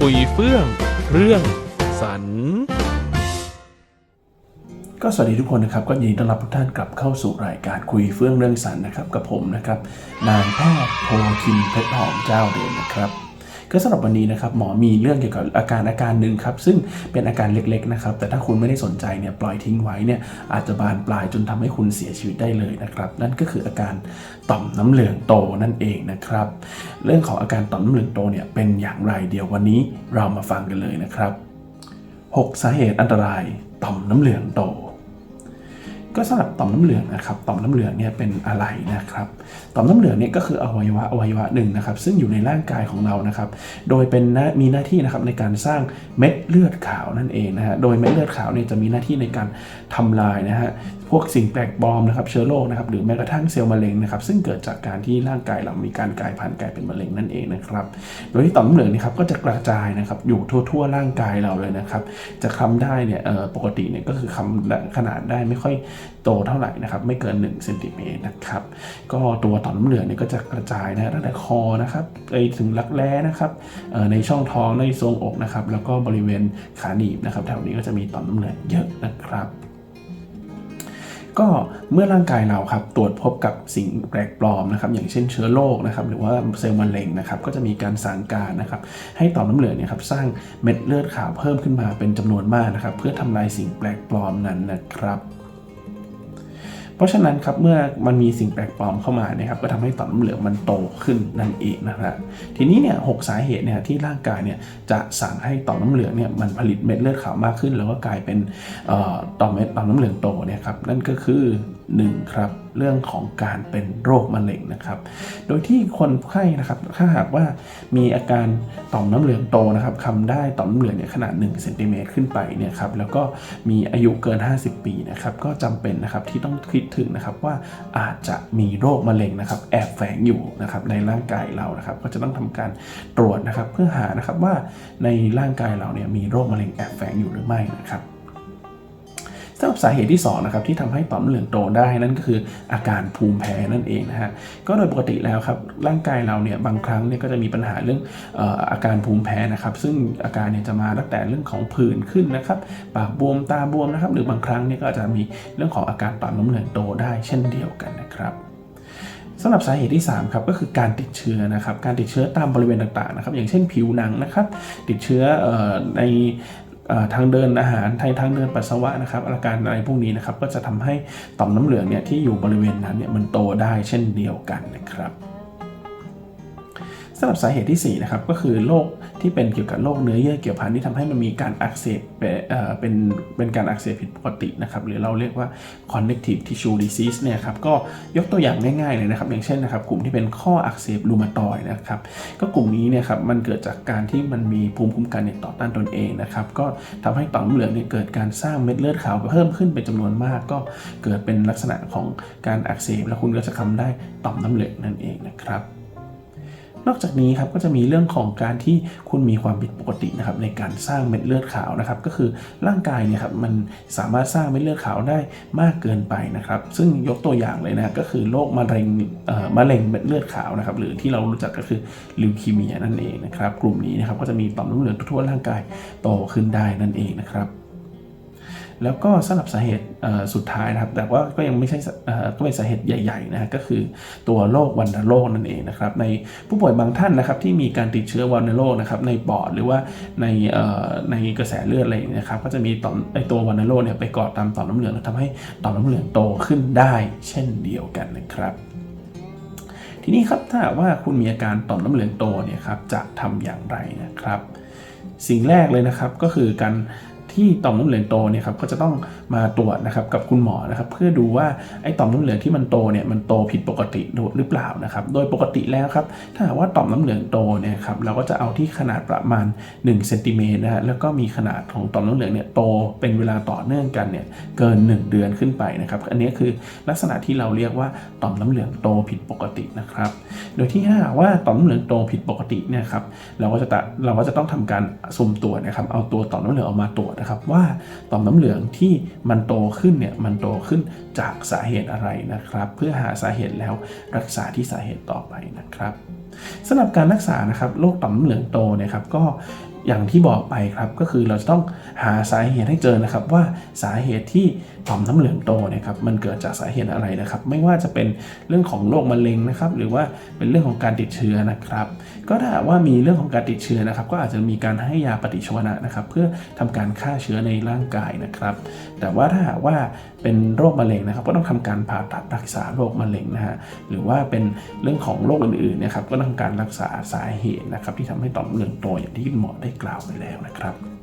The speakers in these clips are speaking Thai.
ปุยเฟื่องเรื่องสัน ก็สวัสดีทุกคนนะครับ ก็ยินดีต้อนรับทุกท่านกลับเข้าสู่รายการคุยเฟื่องเรื่องสันนะครับ กับผมนะครับ นายแพทย์โพคินเพชรหอมเจ้าเดิมนะครับ ก็สำหรับวันนี้นะครับหมอมีเรื่องเกี่ยวกับอาการอาการหนึ่งครับซึ่งเป็นอาการเล็กๆนะครับแต่ถ้าคุณไม่ได้สนใจเนี่ยปล่อยทิ้งไว้เนี่ยอาจจะบานปลายจนทำให้คุณเสียชีวิตได้เลยนะครับ นั่นก็คืออาการต่อมน้ำเหลืองโตนั่นเองนะครับ เรื่องของอาการต่อมน้ำเหลืองโตเนี่ยเป็นอย่างไรเดี๋ยววันนี้เรามาฟังกันเลยนะครับ 6 สาเหตุอันตรายต่อมน้ำเหลืองโต ก็สำหรับต่อมน้ำเหลืองนะครับต่อมน้ำเหลืองเนี่ยเป็นอะไรนะครับต่อมน้ำเหลืองเนี่ยก็คืออวัยวะอวัยวะหนึ่งนะครับ ซึ่งอยู่ในร่างกายของเรานะครับ โดยเป็นมีหน้าที่นะครับในการสร้างเม็ดเลือดขาวนั่นเองนะฮะโดยเม็ดเลือดขาวเนี่ยจะมีหน้าที่ในการทำลายนะฮะ พวกสิ่งแปลกปลอมนะครับเชื้อโรคนะครับหรือแม้กระทั่งเซลล์มะเร็งนะครับซึ่งเกิดจากการที่ร่างกายเรามีการกลายพันธุ์กลายเป็นมะเร็งนั่นเองนะครับ โดยที่ต่อมน้ำเหลืองนี่ครับก็จะกระจายนะครับอยู่ทั่ว ๆ ร่างกายเราเลยนะครับ จะคำได้เนี่ยปกติเนี่ยก็คือคำขนาดได้ไม่ค่อยโตเท่าไหร่นะครับไม่เกิน1เซนติเมตรนะครับก็ตัวต่อมน้ำเหลืองเนี่ยก็จะกระจายนะตั้งแต่คอนะครับไปถึงรักแร้นะครับในช่องท้องในทรวงอกนะครับแล้วก็บริเวณขาหนีบนะครับแถวนี้ก็จะมีต่อมน้ำเหลืองเยอะนะครับ ก็เมื่อร่างกายเราครับตรวจพบกับสิ่งแปลกปลอมนะครับอย่างเช่นเชื้อโรคนะครับหรือว่าเซลล์มะเร็งนะครับก็จะมีการสั่งการนะครับให้ต่อมน้ำเหลืองเนี่ยครับสร้างเม็ดเลือดขาวเพิ่มขึ้นมาเป็นจำนวนมากนะครับเพื่อทำลายสิ่งแปลกปลอมนั้นนะครับ เพราะฉะนั้นครับเมื่อมันมีสิ่งแปลกปลอมเข้ามาเนี่ยครับก็ทำให้ต่อมน้ำเหลืองมันโตขึ้นนั่นเองนะครับทีนี้เนี่ยหกสาเหตุเนี่ยที่ร่างกายเนี่ยจะสั่งให้ต่อมน้ำเหลืองเนี่ยมันผลิตเม็ดเลือดขาวมากขึ้น แล้วก็กลายเป็นต่อมเม็ดต่อมน้ำเหลืองโตเนี่ยครับนั่นก็คือ 1ครับเรื่องของการเป็นโรคมะเร็งนะครับ โดยที่คนไข้นะครับถ้าหากว่ามีอาการต่อมน้ำเหลืองโตนะครับคำได้ต่อมน้ำเหลืองเนี่ยขนาด1เซนติเมตรขึ้นไปเนี่ยครับแล้วก็มีอายุเกิน 50 ปีนะครับก็จำเป็นนะครับที่ต้องคิดถึงนะครับว่าอาจจะมีโรคมะเร็งนะครับ แอบแฝงอยู่นะครับในร่างกายเรานะครับ ก็จะต้องทำการตรวจนะครับเพื่อหานะครับว่าในร่างกายเราเนี่ยมีโรคมะเร็งแอบแฝงอยู่หรือไม่นะครับ สำหรับสาเหตุที่2นะครับที่ทำให้ต่อมน้ำเหลืองโตได้นั่นก็คืออาการภูมิแพ้นั่นเองนะฮะก็โดยปกติแล้วครับร่างกายเราเนี่ยบางครั้งเนี่ยก็จะมีปัญหาเรื่องอออาการภูมิแพ้นะครับ ซึ่งอาการเนี่ยจะมาตั้งแต่เรื่องของผื่นขึ้นนะครับปากบวมตาบวมนะครับ หรือบางครั้งเนี่ยก็อาจจะมีเรื่องของอาการต่อมน้ำเหลืองโตได้เช่นเดียวกันนะครับสำหรับสาเหตุที่3ครับก็คือการติดเชื้อนะครับการติดเชื้อตามบริเวณต่างๆนะครับอย่างเช่นผิวหนังนะครับติดเชื้อออใน ทางเดินอาหารทางทางเดินปัสสาวะนะครับอาการอะไรพวกนี้นะครับก็จะทำให้ต่อมน้ำเหลืองเนี่ยที่อยู่บริเวณนั้นเนี่ยมันโตได้เช่นเดียวกันนะครับ สำหรับสาเหตุที่ 4 นะครับ ก็คือโรคที่เป็นเกี่ยวกับโรคเนื้อเยื่อเกี่ยวพันที่ทำให้มันมีการอักเสบเป็นเป็นการอักเสบผิดปกตินะครับ หรือเราเรียกว่า connective tissue disease เนี่ยครับก็ยกตัวอย่างง่ายๆเลยนะครับ อย่างเช่นนะครับ กลุ่มที่เป็นข้ออักเสบรูมาตอยนะครับ ก็กลุ่มนี้เนี่ยครับมันเกิดจากการที่มันมีภูมิคุ้มกันเนี่ยต่อต้านตนเองนะครับ ก็ทำให้ต่อมน้ำเหลืองเนี่ยเกิดการสร้างเม็ดเลือดขาวเพิ่มขึ้นเป็นจำนวนมาก ก็เกิดเป็นลักษณะของการอักเสบแล้วคุณก็จะคำได้ต่อมน้ำเหลืองนั่นเองนะครับ นอกจากนี้ครับก็จะมีเรื่องของการที่คุณมีความผิดปกตินะครับในการสร้างเม็ดเลือดขาวนะครับ ก็คือร่างกายเนี่ยครับมันสามารถสร้างเม็ดเลือดขาวได้มากเกินไปนะครับ ซึ่งยกตัวอย่างเลยนะก็คือโรคมะเร็งมะเร็งเม็ดเลือดขาวนะครับ หรือที่เรารู้จักก็คือลิวคีเมียนั่นเองนะครับ กลุ่มนี้นะครับก็จะมีต่อมน้ำเหลืองทั่วร่างกายโตขึ้นได้นั่นเองนะครับ แล้วก็สำหรับสาเหตุสุดท้ายนะครับ แต่ว่าก็ยังไม่ใช่ก็เป็นสาเหตุใหญ่ๆนะก็คือตัวโรควัณโรคนั่นเองนะครับ ในผู้ป่วยบางท่านนะครับที่มีการติดเชื้อวัณโรคนะครับในปอดหรือว่าในในกระแสเลือดอะไรนะครับ ก็จะมีต่อมไอตัววัณโรคเนี่ยไปเกาะตามต่อมน้ำเหลืองแล้วทำให้ต่อมน้ำเหลืองโตขึ้นได้ เช่นเดียวกันนะครับทีนี้ครับถ้าว่าคุณมีอาการต่อมน้ำเหลืองโตเนี่ยครับจะทำอย่างไรนะครับ สิ่งแรกเลยนะครับก็คือการ ที่ต่อมน้ำเหลืองโตเนี่ยครับก็จะต้องมาตรวจนะครับกับคุณหมอนะครับเพื่อดูว่าไอ้ต่อมน้ำเหลืองที่มันโตเนี่ยมันโตผิดปกติหรือเปล่านะครับโดยปกติแล้วครับถ้าหากว่าต่อมน้ำเหลืองโตเนี่ยครับเราก็จะเอาที่ขนาดประมาณ1เซนติเมตรนะฮะแล้วก็มีขนาดของต่อมน้ำเหลืองเนี่ยโตเป็นเวลาต่อเนื่องกันเนี่ยเกิน 1 เดือนขึ้นไปนะครับอันนี้คือลักษณะที่เราเรียกว่าต่อมน้ำเหลืองโตผิดปกตินะครับโดยที่ถ้าหากว่าต่อมน้ำเหลืองโตผิดปกติเนี่ยครับเราก็จะตะเราก็จะต้องทำการสุ่มตรวจนะครับเอาตัวต่อมน้ำเหลืองออกมาตรวจนะครับว่าต่อมน้ำเหลืองที่มันโตขึ้นเนี่ยมันโตขึ้นจากสาเหตุอะไรนะครับ เพื่อหาสาเหตุแล้วรักษาที่สาเหตุต่อไปนะครับสำหรับการรักษานะครับโรคต่อมน้ำเหลืองโตนะครับก็ อย่างที่บอกไปครับก็คือเราจะต้องหาสาเหตุให้เจอนะครับ ว่าสาเหตุที่ต่อมน้ำเหลืองโตนะครับมันเกิดจากสาเหตุอะไรนะครับ ไม่ว่าจะเป็นเรื่องของโรคมะเร็งนะครับหรือว่าเป็นเรื่องของการติดเชื้อนะครับ ก็ถ้าว่ามีเรื่องของการติดเชื้อนะครับ ก็อาจจะมีการให้ยาปฏิชีวนะนะครับ เพื่อทำการฆ่าเชื้อในร่างกายนะครับ แต่ว่าถ้าหากว่าเป็นโรคมะเร็งนะครับ ก็ต้องทำการผ่าตัดรักษาโรคมะเร็งนะฮะหรือว่าเป็นเรื่องของโรคอื่นๆนะครับก็ต้องการรักษาสาเหตุนะครับที่ทำให้ต่อมเหลืองโตอย่างที่หมอได้กล่าวไปแล้วนะครับ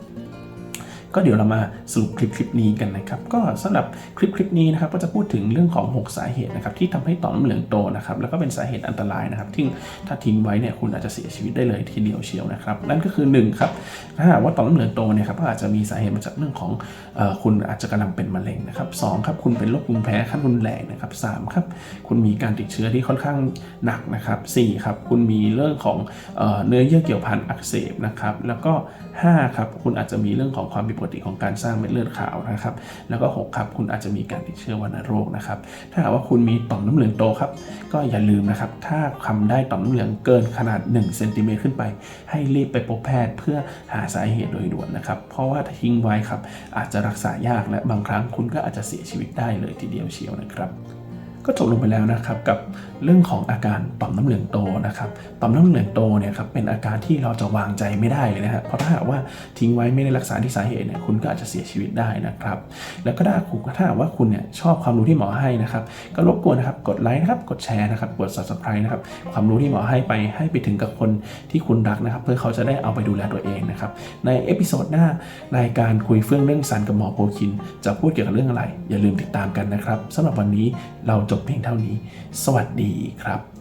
ก็เดี๋ยวเรามาสรุปคลิปคลิปนี้กันนะครับ ก็สำหรับคลิปคลิปนี้นะครับก็จะพูดถึงเรื่องของ 6 สาเหตุนะครับที่ทำให้ต่อมน้ำเหลืองโตนะครับแล้วก็เป็นสาเหตุอันตรายนะครับที่ถ้าทิ้งไว้เนี่ยคุณอาจจะเสียชีวิตได้เลยทีเดียวเชียวนะครับนั่นก็คือ1ครับถ้าหากว่าต่อมน้ำเหลืองโตเนี่ยครับก็อาจจะมีสาเหตุมาจากเรื่องของเออคุณอาจจะกำลังเป็นมะเร็งนะครับสองครับคุณเป็นโรคภูมิแพ้ขั้นรุนแรงนะครับสามครับคุณมีการติดเชื้อที่ค่อนข้างหนักนะครับสี่ครับคุณมีเรื่องของเออเนื้อเยื่อเกี่ยวพันอักเสบนะครับแล้วก็ห้าครับคุณอาจจะมีเรื่องของความผิดปกติของการสร้างเม็ดเลือดขาวนะครับ แล้วก็หกครับคุณอาจจะมีการติดเชื้อวัณโรคนะครับ ถ้าหากว่าคุณมีต่อมน้ำเหลืองโตครับ ก็อย่าลืมนะครับ ถ้าคำได้ต่อมน้ำเหลืองเกินขนาด1เซนติเมตรขึ้นไป ให้รีบไปพบแพทย์เพื่อหาสาเหตุโดยด่วนนะครับ เพราะว่าถ้าทิ้งไว้ครับอาจจะรักษายากและบางครั้งคุณก็อาจจะเสียชีวิตได้เลยทีเดียวเชียวนะครับ ก็จบลงไปแล้วนะครับกับเรื่องของอาการต่อมน้ำเหลืองโตนะครับต่อมน้ำเหลืองโตเนี่ยครับเป็นอาการที่เราจะวางใจไม่ได้เลยนะฮะเพราะถ้าหากว่าทิ้งไว้ไม่ได้รักษาที่สาเหตุเนี่ยคุณก็อาจจะเสียชีวิตได้นะครับ แล้วก็ถ้าคุณถ้าหากว่าคุณเนี่ยชอบความรู้ที่หมอให้นะครับ ก็รบกวนนะครับกดไลค์นะครับกดแชร์นะครับกด subscribe นะครับความรู้ที่หมอให้ไปให้ไปถึงกับคนที่คุณรักนะครับ เพื่อเขาจะได้เอาไปดูแลตัวเองนะครับในเอพิโซดหน้ารายการคุยเฟื่องเรื่องสันกับหมอโพคิน จะพูดเกี่ยวกับเรื่องอะไร อย่าลืมติดตามกันนะครับสำหรับวันนี้เราจบเพียงเท่านี้ สวัสดีครับ